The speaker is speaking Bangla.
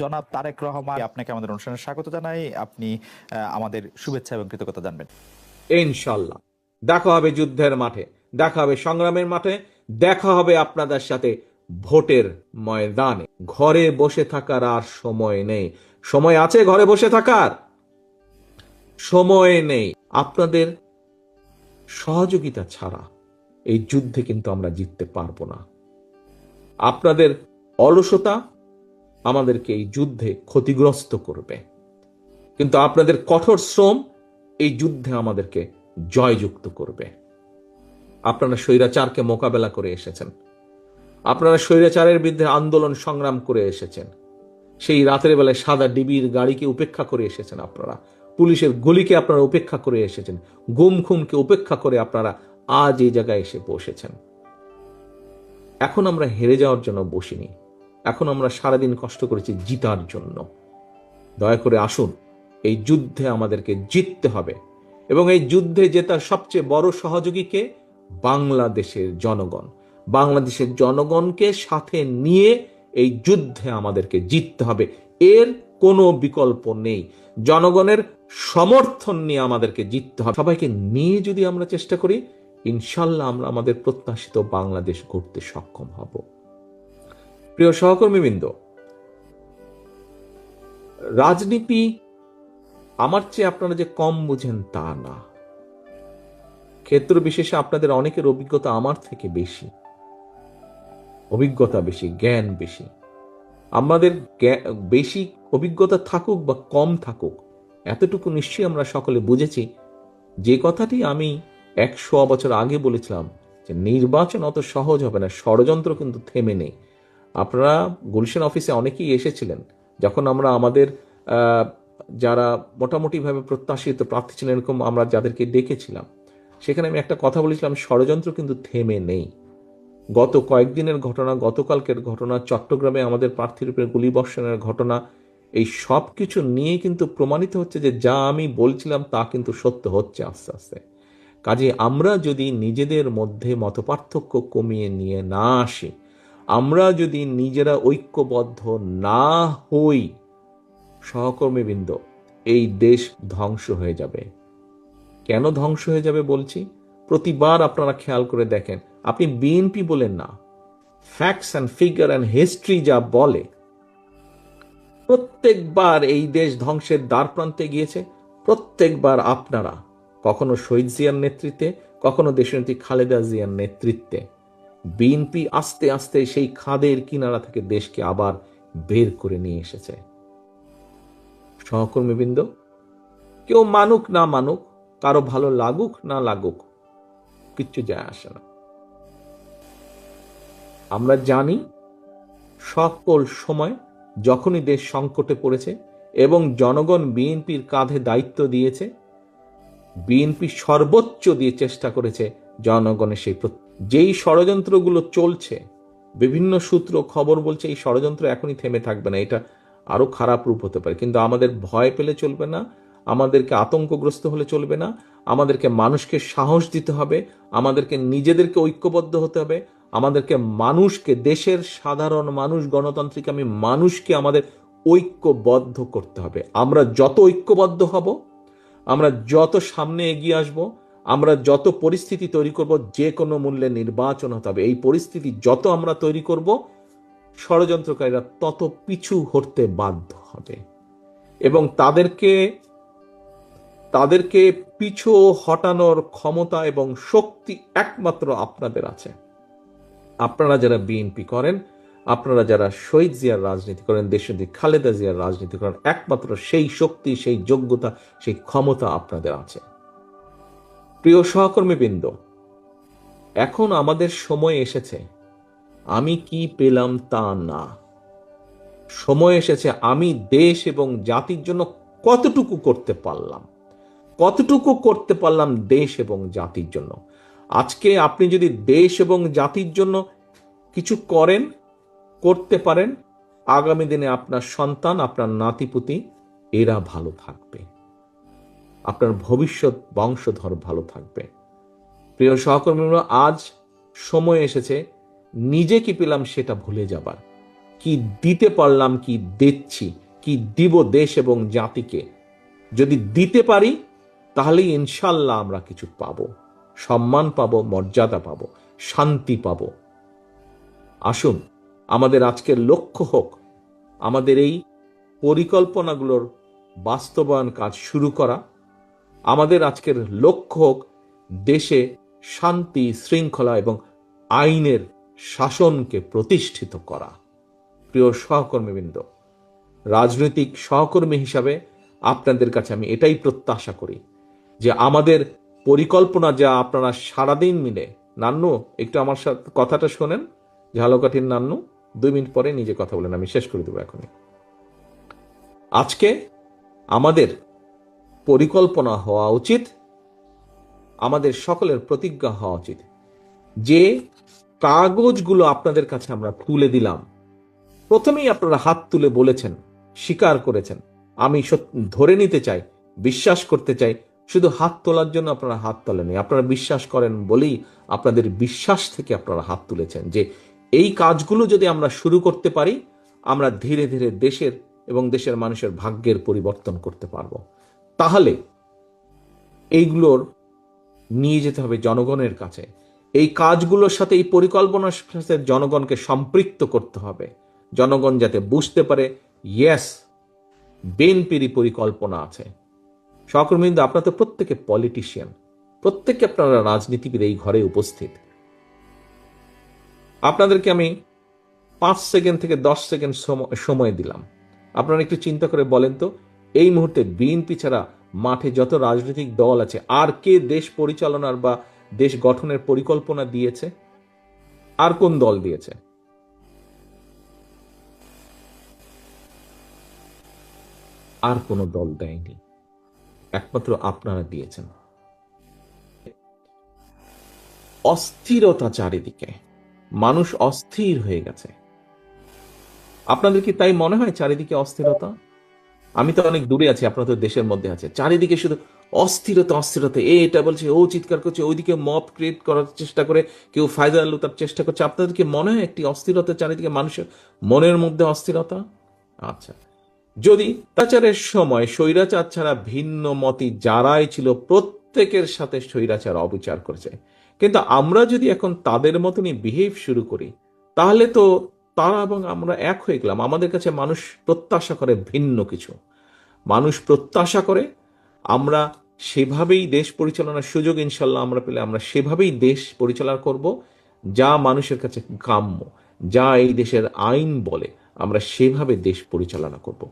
জনাব তারেক রহমান, আপনাকে আমাদের অনুষ্ঠানে স্বাগত জানাই। আপনি আমাদের শুভেচ্ছা এবং কৃতজ্ঞতা জানবেন। ইনশাল্লাহ। দেখা হবে যুদ্ধের মাঠে, দেখা হবে সংগ্রামের মাঠে, দেখা হবে আপনাদের সাথে ভোটের ময়দানে। ঘরে বসে থাকার আর সময় নেই। সময় আছে ঘরে বসে থাকার? সময় নেই। আপনাদের সহযোগিতা ছাড়া এই যুদ্ধে কিন্তু আমরা জিততে পারব না। আপনাদের অলসতা আমাদেরকে এই যুদ্ধে ক্ষতিগ্রস্ত করবে। কিন্তু আপনাদের কঠোর শ্রম এই যুদ্ধে আমাদেরকে জয়যুক্ত করবে। আপনারা স্বৈরাচারকে মোকাবেলা করে এসেছেন। আপনারা স্বৈরাচারের বিরুদ্ধে আন্দোলন সংগ্রাম করে এসেছেন। সেই রাতের বেলায় সাদা ডিবির গাড়িকে উপেক্ষা করে এসেছেন আপনারা। পুলিশের গুলিকে আপনারা উপেক্ষা করে এসেছেন। গুম খুমকে উপেক্ষা করে আপনারা আজ এই জায়গায় এসে বসেছেন। এখন আমরা হেরে যাওয়ার জন্য বসিনি। এখন আমরা সারাদিন কষ্ট করেছি জিতার জন্য। দয়া করে আসুন, এই যুদ্ধে আমাদেরকে জিততে হবে এবং এই যুদ্ধে জেতার সবচেয়ে বড় সহযোগীকে বাংলাদেশের জনগণ। বাংলাদেশের জনগণকে সাথে নিয়ে এই যুদ্ধে আমাদেরকে জিততে হবে। এর কোনো বিকল্প নেই। জনগণের সমর্থন নিয়ে আমাদেরকে জিততে হবে। সবাইকে নিয়ে যদি আমরা চেষ্টা করি, ইনশাল্লাহ আমরা আমাদের প্রত্যাশিত বাংলাদেশ গড়তে সক্ষম হব। প্রিয় সহকর্মীবৃন্দ, রাজনীতি আমার চেয়ে আপনারা যে কম বুঝেন তা না। ক্ষেত্র বিশেষে আপনাদের অনেকের অভিজ্ঞতা আমার থেকে বেশি, অভিজ্ঞতা বেশি, জ্ঞান বেশি। আমাদের বেশি অভিজ্ঞতা থাকুক বা কম থাকুক, এতটুকু নিশ্চয়ই আমরা সকলে বুঝেছি। যে কথাটি আমি একশো বছর আগে বলেছিলাম যে, নির্বাচন অত সহজ হবে না, ষড়যন্ত্র কিন্তু থেমে নেই। আপনারা গুলশান অফিসে অনেকেই এসেছিলেন, যখন আমরা আমাদের যারা মোটামুটিভাবে প্রত্যাশিত প্রার্থী ছিলেন এরকম আমরা যাদেরকে ডেকেছিলাম, সেখানে আমি একটা কথা বলেছিলাম, ষড়যন্ত্র কিন্তু থেমে নেই। গত কয়েকদিনের ঘটনা, গতকালকের ঘটনা, চট্টগ্রামে আমাদের প্রার্থীর উপরে গুলিবর্ষণের ঘটনা, এই সব কিছু নিয়ে কিন্তু প্রমাণিত হচ্ছে যে যা আমি বলছিলাম তা কিন্তু সত্য হচ্ছে আস্তে আস্তে। কাজে আমরা যদি নিজেদের মধ্যে মতপার্থক্য কমিয়ে নিয়ে না আসি আমরা যদি নিজেরা ঐক্যবদ্ধ না হই, সহকর্মীবৃন্দ, এই দেশ ধ্বংস হয়ে যাবে। কেন ধ্বংস হয়ে যাবে বলছি? প্রতিবার আপনারা খেয়াল করে দেখেন, আপনি বিএনপি বলেন না। Facts and figure and history যা বলে, প্রত্যেকবার এই দেশ ধ্বংসের দ্বার প্রান্তে গিয়েছে, প্রত্যেকবার আপনারা, কখনো শহীদ জিয়ার নেতৃত্বে, কখনো দেশনেত্রী খালেদা জিয়ার নেতৃত্বে। বিএনপি আস্তে আস্তে সেই খাদের কিনারা থেকে দেশকে আবার বের করে নিয়ে এসেছে। সহকর্মীবৃন্দ, কেউ মানুক না মানুক, কারও ভালো লাগুক না লাগুক, কিচ্ছু যায় আসে না। আমরা জানি সকল সময় যখনই দেশ সংকটে পড়েছে এবং জনগণ বিএনপির কাঁধে দায়িত্ব দিয়েছে, বিএনপি সর্বোচ্চ দিয়ে চেষ্টা করেছে জনগণের সেই প্রত- যেই ষড়যন্ত্রগুলো চলছে, বিভিন্ন সূত্র খবর বলছে এই ষড়যন্ত্র এখনই থেমে থাকবে না, এটা আরও খারাপ রূপ হতে পারে। কিন্তু আমাদের ভয় পেলে চলবে না, আমাদেরকে আতঙ্কগ্রস্ত হলে চলবে না, আমাদেরকে মানুষকে সাহস দিতে হবে, আমাদেরকে নিজেদেরকে ঐক্যবদ্ধ হতে হবে, আমাদেরকে মানুষকে, দেশের সাধারণ মানুষ, গণতান্ত্রিক আমি মানুষকে আমাদের ঐক্যবদ্ধ করতে হবে। আমরা যত ঐক্যবদ্ধ হব, আমরা যত সামনে এগিয়ে আসব আমরা যত পরিস্থিতি তৈরি করব, যে কোনো মূল্যে নির্বাচন হতে হবে। এই পরিস্থিতি যত আমরা তৈরি করব, ষড়যন্ত্রকারীরা তত পিছু হতে বাধ্য হবে। এবং তাদেরকে তাদেরকে পিছু হটানোর ক্ষমতা এবং শক্তি একমাত্র আপনাদের আছে। আপনারা যারা বিএনপি করেন, আপনারা যারা শহীদ জিয়ার রাজনীতি করেন দেশনীতি খালেদা জিয়ার রাজনীতি করেন, একমাত্র সেই শক্তি, সেই যোগ্যতা, সেই ক্ষমতা আপনাদের আছে। প্রিয় সহকর্মীবৃন্দ, এখন আমাদের সময় এসেছে। আমি কি পেলাম তা না। সময় এসেছে, আমি দেশ এবং জাতির জন্য কতটুকু করতে পারলাম? কতটুকু করতে পারলাম দেশ এবং জাতির জন্য? আজকে আপনি যদি দেশ এবং জাতির জন্য কিছু করেন, করতে পারেন, আগামী দিনে আপনার সন্তান, আপনার নাতিপুতি, এরা ভালো থাকবে। আপনার ভবিষ্যৎ বংশধর ভালো থাকবে। প্রিয় সহকর্মীরা, আজ সময় এসেছে, নিজে কি পেলাম সেটা ভুলে যাবার। কি দিতে পারলাম, কি দিচ্ছি, কি দিব দেশ এবং জাতিকে। যদি দিতে পারি, তাহলেই ইনশাল্লাহ আমরা কিছু পাবো। সম্মান পাবো, মর্যাদা পাবো, শান্তি পাবো। আসুন, আমাদের আজকের লক্ষ্য হোক, আমাদের এই পরিকল্পনাগুলোর বাস্তবায়ন কাজ শুরু করা। আমাদের আজকের লক্ষ্য হোক দেশে শান্তি, শৃঙ্খলা এবং আইনের শাসনকে প্রতিষ্ঠিত করা। প্রিয় সহকর্মীবৃন্দ, রাজনৈতিক সহকর্মী হিসাবে আপনাদের কাছে আমি এটাই প্রত্যাশা করি যে আমাদের পরিকল্পনা যা আপনারা সারাদিন মিলে, নান্নু, একটু আমার সাথে কথাটা শোনেন। ঝালকাঠির নান্নু, দুই মিনিট পরে নিজে কথা বলেন, আমি শেষ করে দেবো এখনই। আজকে আমাদের পরিকল্পনা হওয়া উচিত, আমাদের সকলের প্রতিজ্ঞা হওয়া উচিত। যে কাগজগুলো আপনাদের কাছে আমরা তুলে দিলাম, প্রথমেই আপনারা হাত তুলে বলেছেন, স্বীকার করেছেন। আমি ধরে নিতে চাই, বিশ্বাস করতে চাই, শুধু হাত তোলার জন্য আপনারা হাত তোলেনি আপনারা বিশ্বাস করেন বলেই আপনাদের বিশ্বাস থেকে আপনারা হাত তুলেছেন যে এই কাজগুলো যদি আমরা শুরু করতে পারি, আমরা ধীরে ধীরে দেশের এবং দেশের মানুষের ভাগ্যের পরিবর্তন করতে পারব। তাহলে এইগুলোর নিয়ে যেতে হবে জনগণের কাছে। এই কাজগুলোর সাথে, এই পরিকল্পনার সাথে জনগণকে সম্পৃক্ত করতে হবে। জনগণ যাতে বুঝতে পারে ইয়েস বিএনপিরই পরিকল্পনা আছে। সহকর্মীবৃন্দ, আপনারা তো প্রত্যেকে পলিটিশিয়ান প্রত্যেকে আপনারা রাজনীতিবিদ এই ঘরে উপস্থিত। আপনাদেরকে আমি পাঁচ সেকেন্ড থেকে দশ সেকেন্ড সম- সময় দিলাম। আপনারা একটু চিন্তা করে বলেন তো এই মুহূর্তে বিএনপি ছাড়া মাঠে যত রাজনৈতিক দল আছে, আর কে দেশ পরিচালনার বা দেশ গঠনের পরিকল্পনা দিয়েছে? আর কোন দল দিয়েছে? আর কোনো দল দেয়নি। একমাত্র আপনারা দিয়েছেন। অস্থিরতা চারিদিকে। মানুষ অস্থির হয়ে গেছে। আপনাদের কি তাই মনে হয় চারিদিকে অস্থিরতা? আমি তো অনেক দূরে আছি, আপনারা তো দেশের মধ্যে আছে চারিদিকে শুধু অস্থিরতা অস্থিরতা, এ এটা বলছে, ও চিৎকার করছে, ওইদিকে মব ক্রিয়েট করার চেষ্টা করে, কেউ ফায়দা তার চেষ্টা করছে। আপনাদেরকে মনে হয় একটি অস্থিরতা চারিদিকে মানুষের মনের মধ্যে অস্থিরতা? আচ্ছা। যদি তাচারের সময় স্বৈরাচার ছাড়া ভিন্ন মতি যারাই ছিল, প্রত্যেকের সাথে স্বৈরাচার অবিচার করেছে। কিন্তু আমরা যদি এখন তাদের মতনই বিহেভ শুরু করি, তাহলে তো তারা এবং আমরা এক হয়ে গেলাম। আমাদের কাছে মানুষ প্রত্যাশা করে ভিন্ন কিছু। মানুষ প্রত্যাশা করে আমরা সেভাবেই দেশ পরিচালনার সুযোগ ইনশাল্লাহ আমরা পেলে আমরা সেভাবেই দেশ পরিচালনা করব, যা মানুষের কাছে কাম্য, যা এই দেশের আইন বলে আমরা সেভাবে দেশ পরিচালনা করব।